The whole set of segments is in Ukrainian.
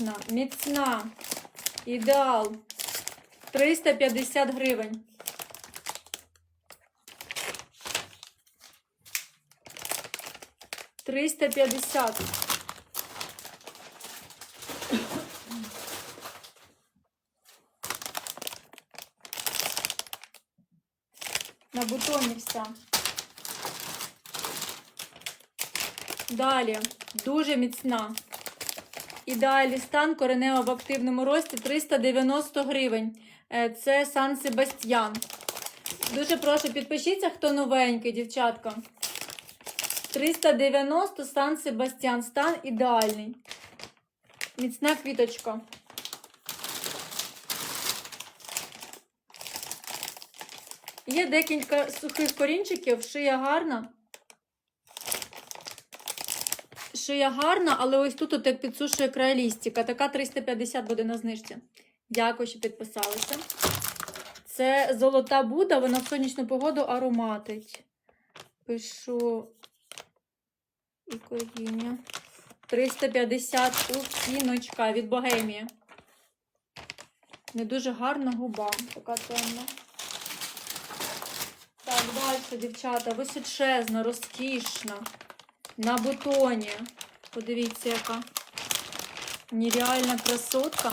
розкішна, міцна, ідеал. 350 гривень. Триста п'ятдесят. На бутоні вся. Далі. Дуже міцна. Ідеалі стан коренева в активному рості 390 гривень. Е, Це Сан Себастьян. Дуже прошу, підпишіться, хто новенький, дівчатка. 390 Сан Себастьян. Стан ідеальний. Міцна квіточка. Є декілька сухих корінчиків, шия гарна. Шия гарна, але ось тут от як підсушує край лістика. Така 350 буде на знижці. Дякую, що підписалися. Це золота Буда, вона в сонячну погоду ароматить. Пишу і коріння. 350 оттіночка від Богемії. Не дуже гарна губа, така темна. Так, далі, дівчата, височезна, розкішна. На бутоні. Подивіться, яка нереальна красотка.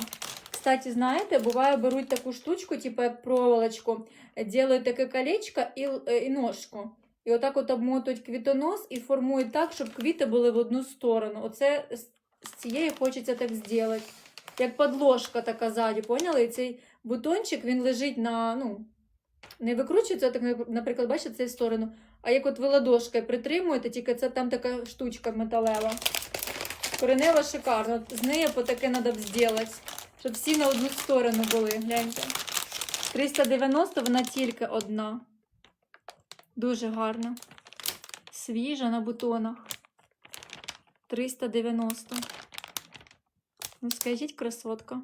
Кстати, знаєте, буває, беруть таку штучку, типу як проволочку, делають таке колечко і, е, і ножку. І отак от обмотують квітонос і формують так, щоб квіти були в одну сторону. Оце з цієї хочеться так зробити. Як подложка така ззаді, поняли? І цей бутончик він лежить на, ну, не викручується, так, наприклад, бачите, цю сторону. А як от ви ладошкою притримуєте, тільки це там така штучка металева. Коренева шикарно. З неї таке треба зробити, щоб всі на одну сторону були. Гляньте. 390 вона тільки одна. Дуже гарна. Свіжа на бутонах. 390. Ну, скажіть, красотка.